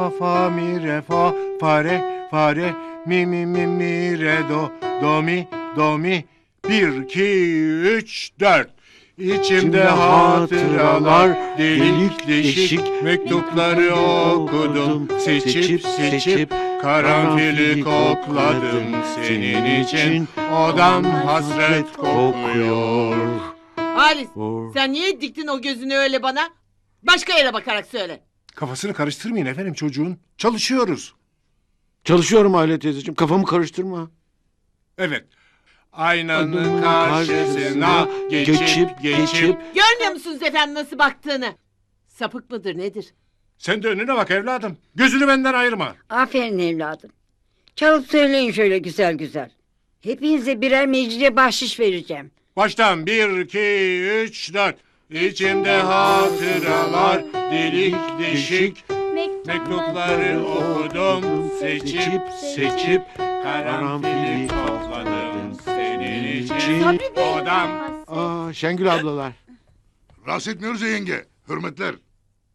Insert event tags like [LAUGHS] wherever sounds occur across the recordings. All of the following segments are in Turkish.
fa fa mi re fa fa re fa re mi mi mi mi re do do mi do mi. Bir iki üç dört. İçimde hatıralar delik deşik mektupları okudum. seçip seçip karanfili kokladım senin için. odam hasret kokuyor. Halis sen niye diktin o gözünü öyle bana? Başka yere bakarak söyle. Kafasını karıştırmayın efendim çocuğun. Çalışıyoruz. Çalışıyorum Aile teyzeciğim. Kafamı karıştırma. Evet. Aynanın karşısına geçip geçip, geçip Görmüyor musunuz efendim nasıl baktığını? Sapık mıdır nedir? sen de önüne bak evladım. Gözünü benden ayırma. Aferin evladım. Çalıp söyleyin şöyle güzel güzel. Hepinize birer mecliye bahşiş vereceğim. Baştan bir, iki, üç, dört. İçimde hatıralar delik deşik mektupları okudum seçip seçip karanfili topladım senin için odam. Aa, Şengül ablalar. Rahatsız etmiyoruz ya yenge. Hürmetler.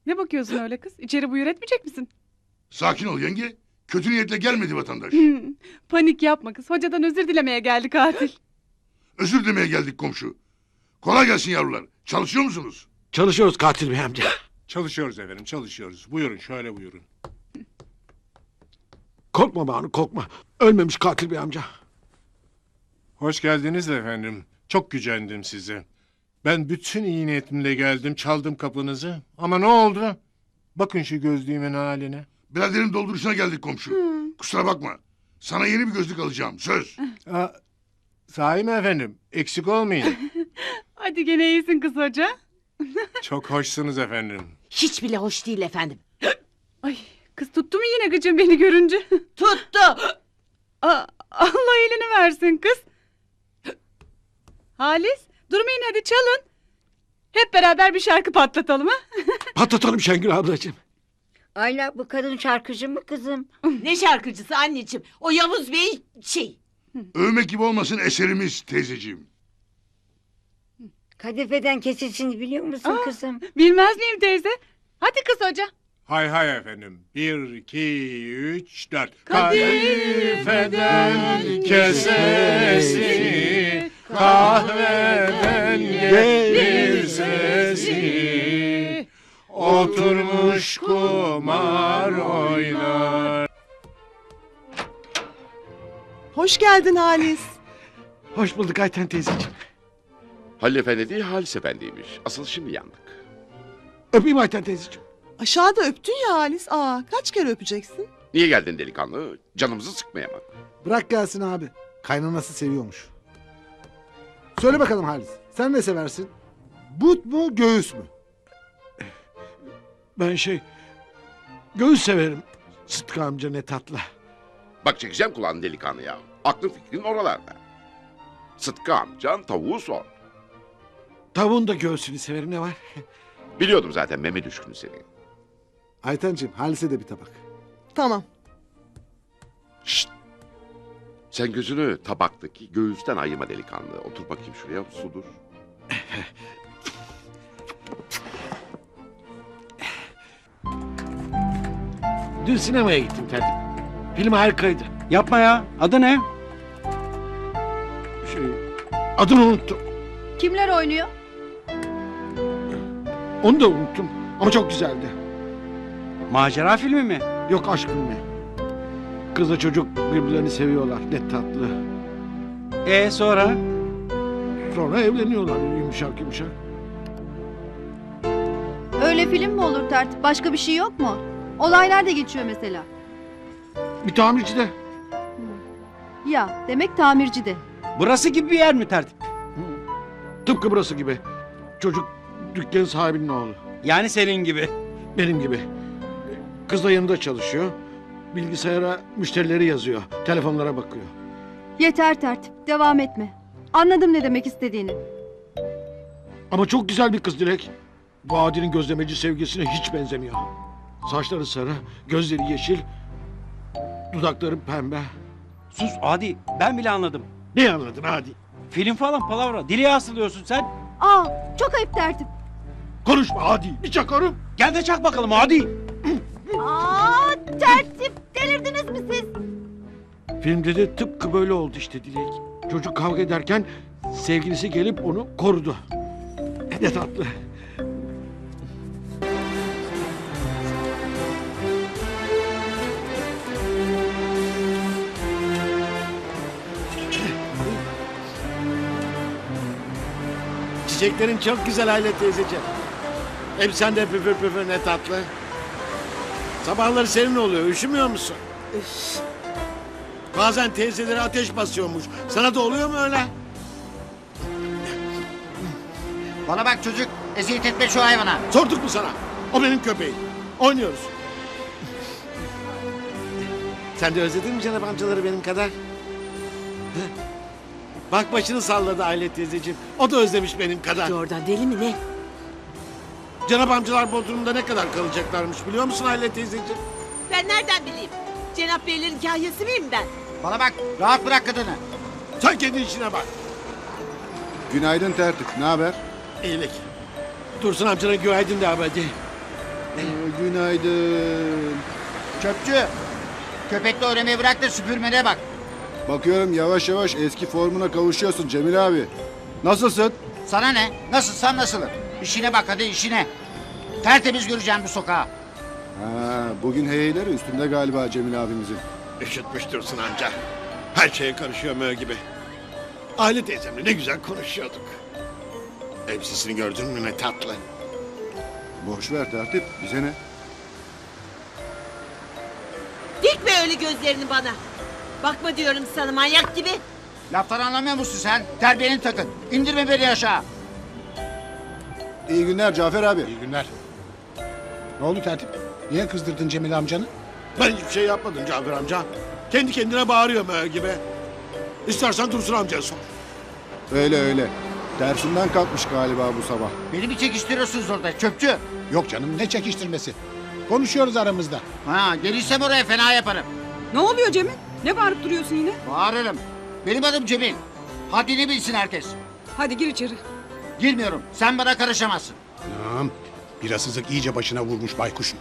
Ne bakıyorsun öyle kız? İçeri buyur etmeyecek misin? Sakin ol yenge. Kötü niyetle gelmedi vatandaş. Panik yapma kız. Hocadan özür dilemeye geldi katil. Özür dilemeye geldik komşu. Kolay gelsin yavrular. Çalışıyor musunuz? Çalışıyoruz katil bey amca. Çalışıyoruz efendim çalışıyoruz. Buyurun şöyle buyurun. Korkma Banu korkma. Ölmemiş katil bey amca. Hoş geldiniz efendim. Çok gücendim size. Ben bütün iyi niyetimle geldim, çaldım kapınızı. Ama ne oldu? Bakın şu gözlüğümün haline. Biraderin dolduruşuna geldik komşu. Kusura bakma. Sana yeni bir gözlük alacağım. Söz. Aa, sahi mi efendim? Eksik olmayın. [LAUGHS] Hadi gene iyisin kız hoca. Çok hoşsunuz efendim. Hiç bile hoş değil efendim. Ay kız tuttu mu yine gıcın beni görünce? Tuttu. Aa, Allah elini versin kız. Halis durmayın hadi çalın. Hep beraber bir şarkı patlatalım ha. Patlatalım Şengül ablacığım. Ayla bu kadın şarkıcı mı kızım? Ne şarkıcısı anneciğim? O Yavuz Bey şey. Övmek gibi olmasın eserimiz teyzeciğim. Kadifeden kesilsin biliyor musun Aa. kızım? Bilmez miyim teyze? Hadi kız hoca. Hay hay efendim. Bir, iki, üç, dört. Kadifeden kesesini, kahveden gelir sesi. Oturmuş kumar oynar. Hoş geldin Halis. Hoş bulduk Ayten teyzeciğim. Halil Efendi değil Halis Efendi'ymiş. Asıl şimdi yandık. Öpeyim Ayten teyzeciğim. Aşağıda öptün ya Halis. Aa, kaç kere öpeceksin? Niye geldin delikanlı? Canımızı sıkmaya mı? Bırak gelsin abi. Kaynanası seviyormuş. Söyle bakalım Halis. Sen ne seversin? But mu göğüs mü? Ben şey... Göğüs severim. Sıtkı amca ne tatlı. Bak çekeceğim kulağını delikanlı ya. Aklın fikrin oralarda. Sıtkı amcan tavuğu sor. Tavuğun da göğsünü severim ne var? [LAUGHS] Biliyordum zaten meme düşkünü seni. Aytenciğim Halis'e de bir tabak. Tamam. Şşt! Sen gözünü tabaktaki göğüsten ayırma delikanlı. Otur bakayım şuraya sudur. Dün sinemaya gittim tertip. Film harikaydı. Yapma ya. Adı ne? Şey, adını unuttum. Kimler oynuyor? Onu da unuttum. Ama çok güzeldi. Macera filmi mi? Yok aşk filmi. Kızla çocuk birbirlerini seviyorlar. Ne tatlı. E sonra? Sonra evleniyorlar yumuşak yumuşak. Öyle film mi olur tertip? Başka bir şey yok mu? Olay nerede geçiyor mesela? Bir tamirci de. Ya demek tamircide. Burası gibi bir yer mi tertip? Tıpkı burası gibi. Çocuk dükkan sahibinin oğlu. Yani senin gibi. Benim gibi. Kız da yanında çalışıyor. Bilgisayara müşterileri yazıyor. Telefonlara bakıyor. Yeter tertip. Devam etme. Anladım ne demek istediğini. Ama çok güzel bir kız Dilek. Bu Adi'nin gözlemeci sevgisine hiç benzemiyor. Saçları sarı, gözleri yeşil, dudakları pembe. Sus Adi. Ben bile anladım. Ne anladın Adi? Film falan palavra. Diliye asılıyorsun sen. Aa çok ayıp tertip. Konuşma Adi. Bir çakarım. Gel de çak bakalım Adi. Aa, tertip delirdiniz mi siz? Filmde de tıpkı böyle oldu işte Dilek. Çocuk kavga ederken sevgilisi gelip onu korudu. Ne tatlı. Çiçeklerin çok güzel Hayret teyzeciğim. Hem sen de püfür püfür ne tatlı. Sabahları serin oluyor, üşümüyor musun? Bazen teyzeleri ateş basıyormuş. Sana da oluyor mu öyle? Bana bak çocuk, eziyet etme şu hayvana. Sorduk mu sana? O benim köpeğim. Oynuyoruz. Sen de özledin mi Cenab amcaları benim kadar? Bak başını salladı Aile teyzeciğim. O da özlemiş benim kadar. Hadi oradan deli mi ne? Cenab amcalar Bodrum'da ne kadar kalacaklarmış biliyor musun Aile teyzeciğim? Ben nereden bileyim? Cenap Beylerin kahyası mıyım ben? Bana bak, rahat bırak kadını. Sen kendi işine bak. Günaydın tertip. Ne haber? İyilik. Dursun amcana günaydın de abi hadi. günaydın. Çöpçü, köpekle oynamayı bırak da süpürmene bak. Bakıyorum yavaş yavaş eski formuna kavuşuyorsun Cemil abi. Nasılsın? Sana ne? Nasılsan nasılım. İşine bak hadi işine. Tertemiz göreceğim bu sokağı. Ha, bugün heyleri üstünde galiba Cemil abimizin. Üşütmüş Dursun amca. Her şeye karışıyor mö gibi. Aile teyzemle ne güzel konuşuyorduk. Elbisesini gördün mü ne tatlı. Boş ver tertip bize ne? Dikme öyle gözlerini bana. Bakma diyorum sana manyak gibi. Laftan anlamıyor musun sen? Terbiyeni takın. İndirme beni aşağı. İyi günler Cafer abi. İyi günler. Ne oldu tertip? Niye kızdırdın Cemil amcanı? Ben hiçbir şey yapmadım Cafer amca. Kendi kendine bağırıyor mö gibi. İstersen Dursun amcaya sor. Öyle öyle. Dersinden kalkmış galiba bu sabah. Beni mi çekiştiriyorsunuz orada çöpçü? Yok canım ne çekiştirmesi. Konuşuyoruz aramızda. Ha gelirsem oraya fena yaparım. Ne oluyor Cemil? Ne bağırıp duruyorsun yine? Bağırırım. Benim adım Cemil. Haddini bilsin herkes. Hadi gir içeri. Girmiyorum. Sen bana karışamazsın. Tamam. Birasızlık iyice başına vurmuş baykuşun.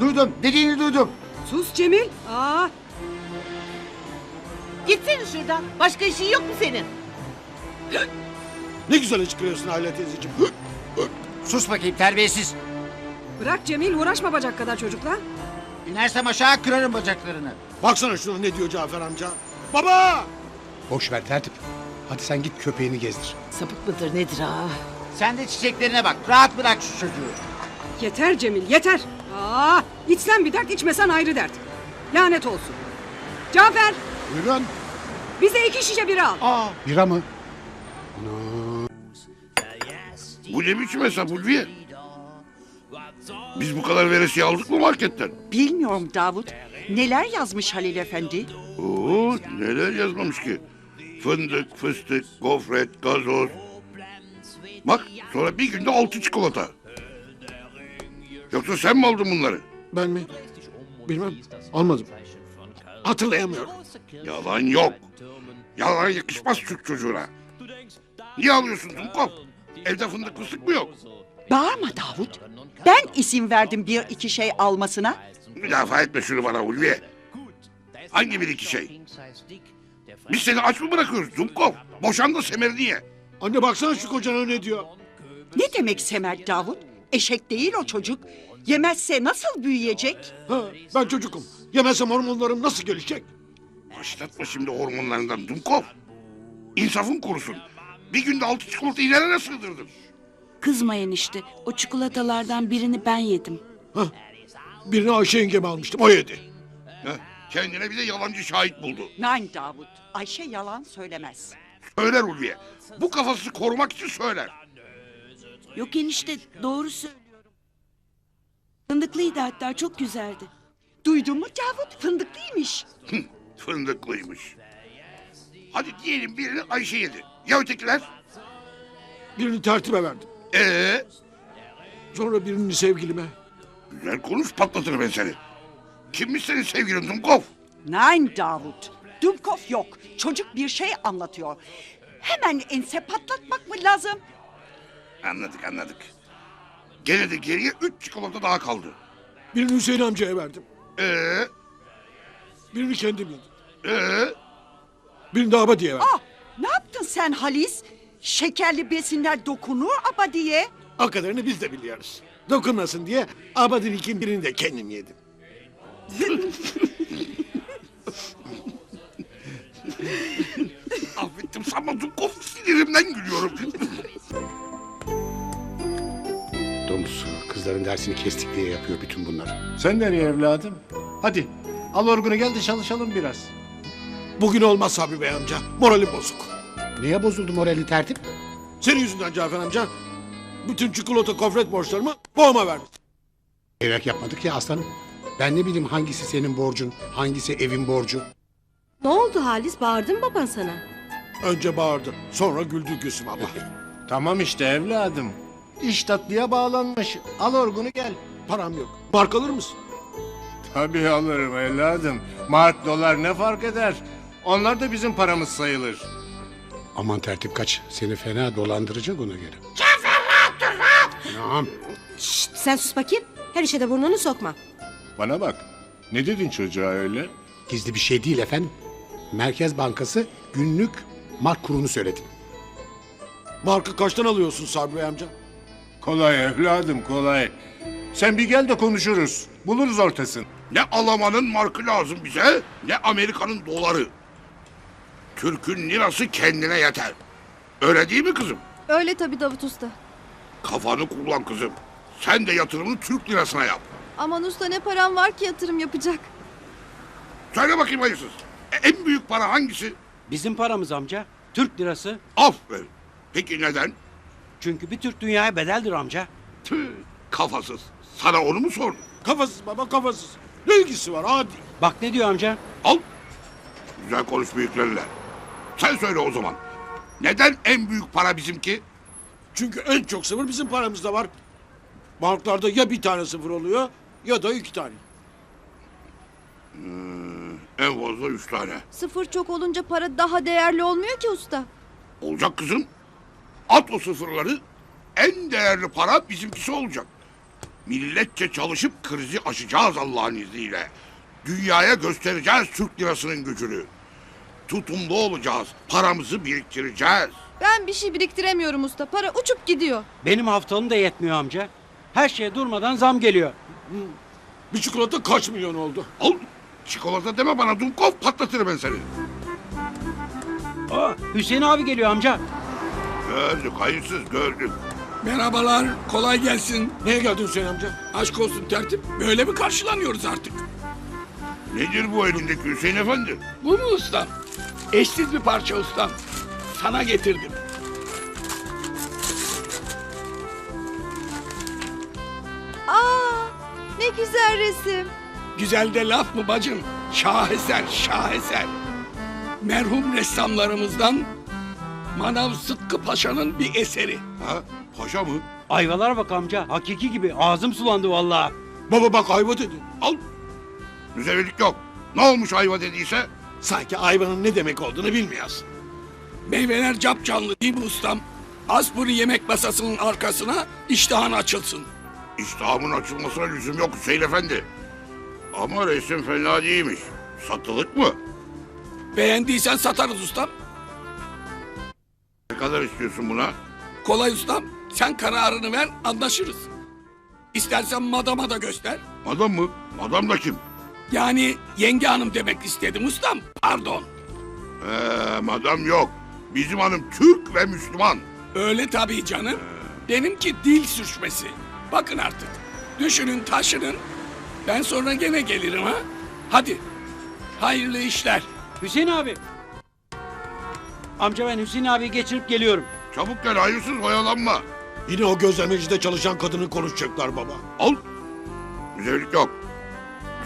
Duydum. Dediğini duydum. Sus Cemil. Aa, Gitsene şuradan. Başka işin yok mu senin? Ne güzel çıkıyorsun Aile teyzeciğim. Sus bakayım terbiyesiz. bırak Cemil uğraşma bacak kadar çocukla. İnersem aşağı kırarım bacaklarını. Baksana şuna ne diyor Cafer amca. Baba! Boş ver tertip. Hadi sen git köpeğini gezdir. Sapık mıdır nedir ha? Sen de çiçeklerine bak. Rahat bırak şu çocuğu. Yeter Cemil yeter. Aa, içsen bir dert içmesen ayrı dert. Lanet olsun. Cafer Buyurun. bize iki şişe bira al. Bira mı? Bu ne biçim hesap Ulviye? Biz bu kadar veresiye aldık mı marketten? Bilmiyorum Davut. Neler yazmış Halil Efendi? Oo, neler yazmamış ki? Fındık, fıstık, gofret, gazoz. Bak sonra bir günde altı çikolata. Yoksa sen mi aldın bunları? Ben mi? Bilmem. Almadım. Hatırlayamıyorum. Yalan yok. Yalan yakışmaz Türk çocuğuna. Niye alıyorsun Dumkov? Evde fındık fıstık mı yok? Bağırma Davut. Ben izin verdim bir iki şey almasına. Müdafaa etme şunu bana Ulviye. Hangi bir iki şey? Biz seni aç mı bırakıyoruz Dumkov? Boşan da semerini ye. Anne baksana şu kocana ne diyor. Ne demek Semer Davut? Eşek değil o çocuk. Yemezse nasıl büyüyecek? Ha, ben çocukum. Yemezsem hormonlarım nasıl gelişecek? Başlatma şimdi hormonlarından Dumkov. İnsafın kurusun. Bir günde altı çikolatayı nereye sığdırdın? Kızmayın işte. O çikolatalardan birini ben yedim. Ha, birini Ayşe yengeme almıştım. O yedi. Heh, kendine bir de yalancı şahit buldu. Nein Davut. Ayşe yalan söylemez. Söyler Ulviye. Bu kafasını korumak için söyler. Yok enişte doğru söylüyorum. Fındıklıydı hatta çok güzeldi. Duydun mu Davut? Fındıklıymış. Fındıklıymış. Hadi diyelim birini Ayşe yedi. Ya ötekiler? Birini tertibe verdim. Ee, Sonra birini sevgilime. güzel konuş patlatırım ben seni. Kimmiş senin sevgilin Dumkov? Nein Davut. Dumkov yok. Çocuk bir şey anlatıyor. Hemen ense patlatmak mı lazım? Anladık anladık. Gene de geriye üç çikolata daha kaldı. Birini Hüseyin amcaya verdim. Ee, Birini kendim yedim. ee, Birini de abadiye ver. Ah, ne yaptın sen Halis? Şekerli besinler dokunur ama diye. O kadarını biz de biliyoruz. Dokunmasın diye abadilik birini de kendim yedim. [LAUGHS] Affettim sanma Dumkov sinirimden gülüyorum. Domuz kızların dersini kestik diye yapıyor bütün bunları. Sen nereye evladım? Hadi al orgunu gel de çalışalım biraz. Bugün olmaz Sabri Bey amca. Moralim bozuk. Niye bozuldu morali tertip? Senin yüzünden Cafer amca. Bütün çikolata gofret borçlarımı boğma verdi. Evrak yapmadık ya aslanım. Ben ne bileyim hangisi senin borcun, hangisi evin borcu. Ne oldu Halis? Bağırdın mı baban sana? Önce bağırdı. Sonra güldü Gülsüm abla. [LAUGHS] Tamam işte evladım. İş tatlıya bağlanmış. Al orgunu gel. Param yok. Mark alır mısın? Tabii alırım evladım. Mark dolar ne fark eder? Onlar da bizim paramız sayılır. Aman tertip kaç. Seni fena dolandıracak ona göre. Cafer rahat dur rahat. Tamam. Şşt, sen sus bakayım. Her işe de burnunu sokma. Bana bak. Ne dedin çocuğa öyle? Gizli bir şey değil efendim. Merkez Bankası günlük mark kurunu söyledi. Markı kaçtan alıyorsun Sabri Bey amca? Kolay evladım kolay. Sen bir gel de konuşuruz. Buluruz ortasını. Ne Alman'ın markı lazım bize ne Amerika'nın doları. Türk'ün lirası kendine yeter. Öyle değil mi kızım? Öyle tabii Davut Usta. Kafanı kullan kızım. Sen de yatırımını Türk lirasına yap. Aman usta ne param var ki yatırım yapacak. Söyle bakayım hayırsız. E, En büyük para hangisi? Bizim paramız amca. Türk lirası. Aferin. Peki neden? Çünkü bir Türk dünyaya bedeldir amca. Tüh, kafasız. Sana onu mu sordum? Kafasız baba kafasız. Ne ilgisi var hadi. Bak ne diyor amca? Al. Güzel konuş büyüklerinle. Sen söyle o zaman. Neden en büyük para bizimki? Çünkü en çok sıfır bizim paramızda var. Banklarda ya bir tane sıfır oluyor ya da iki tane. En fazla üç tane. Sıfır çok olunca para daha değerli olmuyor ki usta. Olacak kızım. At o sıfırları. En değerli para bizimkisi olacak. Milletçe çalışıp krizi aşacağız Allah'ın izniyle. Dünyaya göstereceğiz Türk lirasının gücünü. Tutumlu olacağız. Paramızı biriktireceğiz. Ben bir şey biriktiremiyorum usta. Para uçup gidiyor. Benim haftalım da yetmiyor amca. Her şeye durmadan zam geliyor. Bir çikolata kaç milyon oldu? Al. Çikolata deme bana Dumkov patlatırım ben seni. Aa, Hüseyin abi geliyor amca. Gördük hayırsız gördük. Merhabalar, kolay gelsin. Neye geldin Hüseyin amca? Aşk olsun tertip. Böyle mi karşılanıyoruz artık? Nedir bu elindeki Hüseyin Efendi? Bu mu ustam? Eşsiz bir parça ustam. Sana getirdim. Güzel resim. Güzel de laf mı bacım? Şaheser, şaheser. Merhum ressamlarımızdan Manav Sıtkı Paşa'nın bir eseri. Ha? Paşa mı? Ayvalar bak amca. Hakiki gibi. Ağzım sulandı vallahi. Baba bak ayva dedi. Al. Müzevilik yok. Ne olmuş ayva dediyse? Sanki ayvanın ne demek olduğunu bilmiyorsun. Meyveler capcanlı değil mi ustam? Az bunu yemek masasının arkasına iştahın açılsın. İştahımın açılmasına lüzum yok Hüseyin Efendi. Ama resim fena değilmiş. Satılık mı? Beğendiysen satarız ustam. Ne kadar istiyorsun buna? Kolay ustam. Sen kararını ver anlaşırız. İstersen madama da göster. Madam mı? Madam da kim? Yani yenge hanım demek istedim ustam. Pardon. Ee, madam yok. Bizim hanım Türk ve Müslüman. Öyle tabii canım. Benimki dil sürçmesi. Bakın artık. Düşünün taşının. Ben sonra gene gelirim ha. Hadi. Hayırlı işler. Hüseyin abi. Amca ben Hüseyin abi geçirip geliyorum. Çabuk gel hayırsız oyalanma. Yine o gözlemecide çalışan kadını konuşacaklar baba. Al. Müzevilik yok.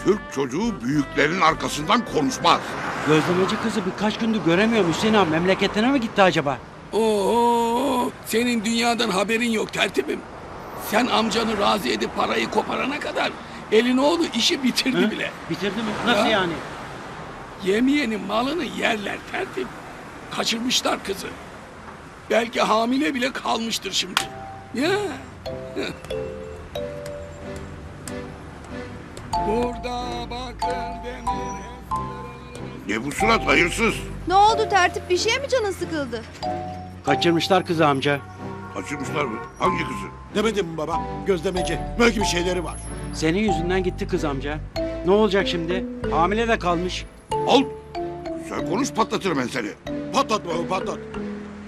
Türk çocuğu büyüklerin arkasından konuşmaz. Gözlemeci kızı birkaç gündür göremiyorum Hüseyin abi. Memleketine mi gitti acaba? Oo, senin dünyadan haberin yok tertibim. Sen amcanı razı edip parayı koparana kadar elin oğlu işi bitirdi Hı? bile. Bitirdi mi? Nasıl Ya. yani? Yemeyenin malını yerler tertip. Kaçırmışlar kızı. Belki hamile bile kalmıştır şimdi. Ya. Burada bakır demir Ne bu surat hayırsız? Ne oldu tertip bir şeye mi canın sıkıldı? Kaçırmışlar kızı amca. Kaçırmışlar mı? Hangi kızı? Demedim mi baba? Gözlemeci. Böyle gibi şeyleri var. Senin yüzünden gitti kız amca. Ne olacak şimdi? Hamile de kalmış. Al. Güzel konuş patlatırım ben seni. Patlat baba patlat.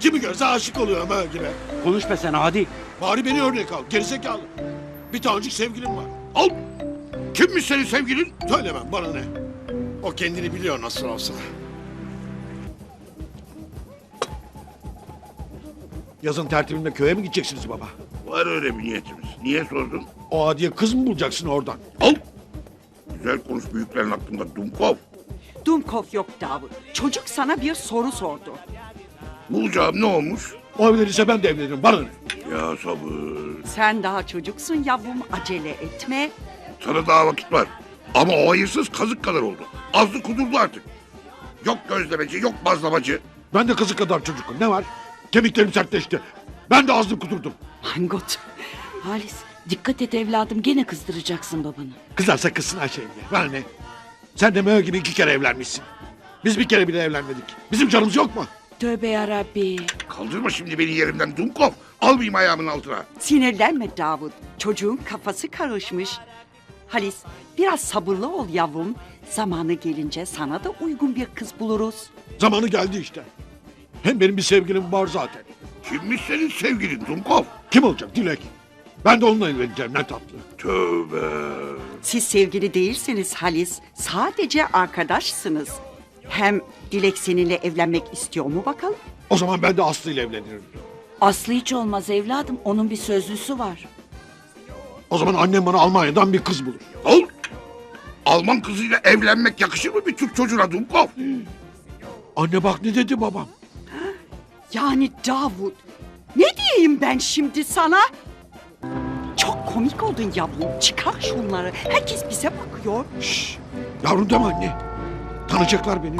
Kimi görse aşık oluyor ama gibi. Konuş be sen hadi. Bari beni örnek al. Gerizekalı. Bir tanecik sevgilim var. Al. Kimmiş senin sevgilin? Söylemem bana ne. O kendini biliyor nasıl olsa. Yazın tertibinde köye mi gideceksiniz baba? Var öyle bir niyetimiz. Niye sordun? O adiye kız mı bulacaksın oradan? Al. Güzel konuş büyüklerin hakkında Dumkov. Dumkov yok Davut. Çocuk sana bir soru sordu. Bulacağım ne olmuş? O evlenirse ben de evlenirim. Bana ne? Ya sabır. Sen daha çocuksun yavrum acele etme. Sana daha vakit var. Ama o hayırsız kazık kadar oldu. Azlı kudurdu artık. Yok gözlemeci, yok bazlamacı. Ben de kızı kadar çocukum. Ne var? Kemiklerim sertleşti. Ben de azdım kudurdum. Mangot. Halis dikkat et evladım gene kızdıracaksın babanı. Kızarsa kızsın Ayşe yenge. Bana ne? Sen de Mö gibi iki kere evlenmişsin. Biz bir kere bile evlenmedik. Bizim canımız yok mu? Tövbe yarabbi. Kaldırma şimdi beni yerimden Dumkov. Almayayım ayağımın altına. Sinirlenme Davut. Çocuğun kafası karışmış. Halis biraz sabırlı ol yavrum. Zamanı gelince sana da uygun bir kız buluruz. Zamanı geldi işte. Hem benim bir sevgilim var zaten. Kimmiş senin sevgilin Dumkov? Kim olacak Dilek? Ben de onunla evleneceğim ne tatlı. Tövbe. Siz sevgili değilsiniz Halis. Sadece arkadaşsınız. Hem Dilek seninle evlenmek istiyor mu bakalım? O zaman ben de Aslı ile evlenirim. Aslı hiç olmaz evladım onun bir sözlüsü var. O zaman annem bana Almanya'dan bir kız bulur. Al. Alman kızıyla evlenmek yakışır mı bir Türk çocuğuna Dumkov? Anne bak ne dedi babam. Yani Davut. Ne diyeyim ben şimdi sana? Çok komik oldun yavrum. Çıkar şunları. Herkes bize bakıyor. Şşş. Yavrum deme anne. Tanıyacaklar beni.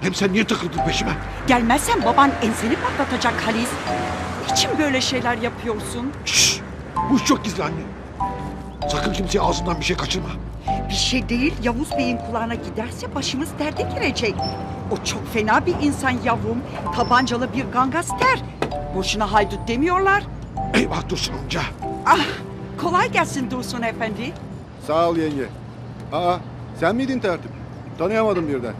Hem sen niye takıldın peşime? Gelmezsen baban enseni patlatacak Halis. Niçin böyle şeyler yapıyorsun? Şşş. Bu iş çok gizli anne. Sakın kimseye ağzından bir şey kaçırma. Bir şey değil Yavuz Bey'in kulağına giderse başımız derde girecek. O çok fena bir insan yavrum. Tabancalı bir gangaster. Boşuna haydut demiyorlar. Eyvah Dursun amca. Ah kolay gelsin Dursun Efendi. Sağ ol yenge. Aa sen miydin tertip? Tanıyamadım birden.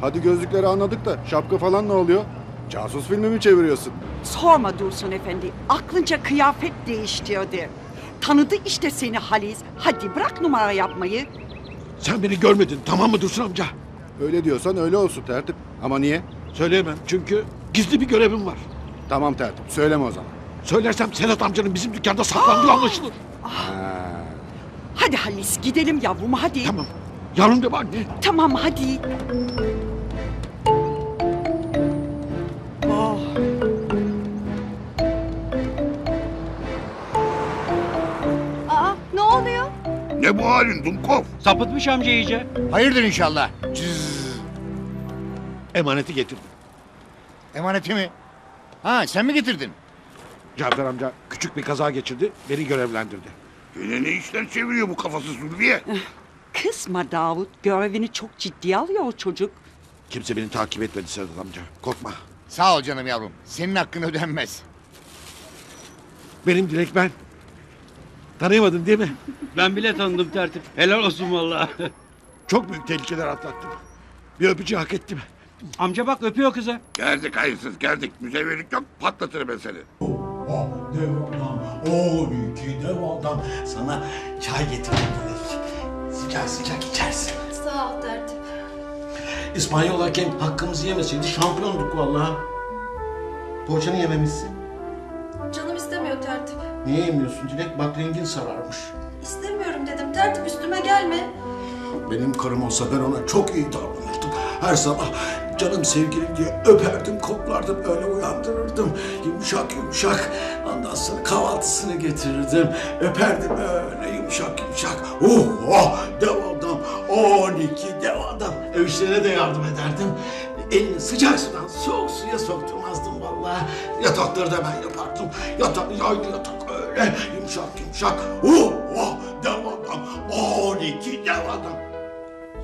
Hadi gözlükleri anladık da şapka falan ne oluyor? Casus filmi mi çeviriyorsun? Sorma Dursun Efendi. Aklınca kıyafet değiştirdi. Tanıdı işte seni Halis. Hadi bırak numara yapmayı. Sen beni görmedin tamam mı Dursun amca? Öyle diyorsan öyle olsun tertip. Ama niye? Söyleyemem çünkü gizli bir görevim var. Tamam tertip söyleme o zaman. Söylersem Sedat amcanın bizim dükkanda saklandığı anlaşılır. Hadi Halis gidelim yavrum hadi. Tamam. Yarın deme anne. Tamam hadi. Oh. Aa ne oluyor? Ne bu halin Dumkov? Sapıtmış amca iyice. Hayırdır inşallah. Emaneti getirdim. Emaneti mi? Ha sen mi getirdin? Cafer amca küçük bir kaza geçirdi. Beni görevlendirdi. Gene ne işler çeviriyor bu kafasız Zülfiye? [LAUGHS] Kısma Davut. Görevini çok ciddiye alıyor o çocuk. Kimse beni takip etmedi Sedat amca. Korkma. Sağ ol canım yavrum. Senin hakkın ödenmez. Benim Dilek ben. Tanıyamadın değil mi? [LAUGHS] Ben bile tanıdım tertip. Helal olsun vallahi. Çok büyük tehlikeler atlattım. Bir öpücüğü hak ettim. Amca bak öpüyor kızı. Geldik hayırsız geldik. Müzevirlik yok patlatırım ben seni. Dev adam, o iki dev adam. Sana çay getirdim Dilek. Sıcak sıcak içersin. Sağ ol tertip. İspanyol hakem hakkımızı yemeseydi şampiyonduk vallahi. Poğaçanı yememişsin. Canım istemiyor tertip. Niye yemiyorsun Dilek? Bak rengin sararmış. İstemiyorum dedim. Tertip üstüme gelme. Benim karım olsa ben ona çok iyi davranırdım. Her sabah canım sevgilim diye öperdim, koklardım, öyle uyandırırdım. Yumuşak yumuşak. Ondan sonra kahvaltısını getirirdim. Öperdim öyle yumuşak yumuşak. Oh oh dev adam. 12 dev adam. Ev işlerine de yardım ederdim. Elini sıcak sudan soğuk suya sokturmazdım vallahi. Yatakları da ben yapardım. Yatak, yaylı yatak öyle yumuşak yumuşak. Oh oh dev adam. 12 dev adam.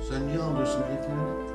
Sen niye ağlıyorsun Elif'in?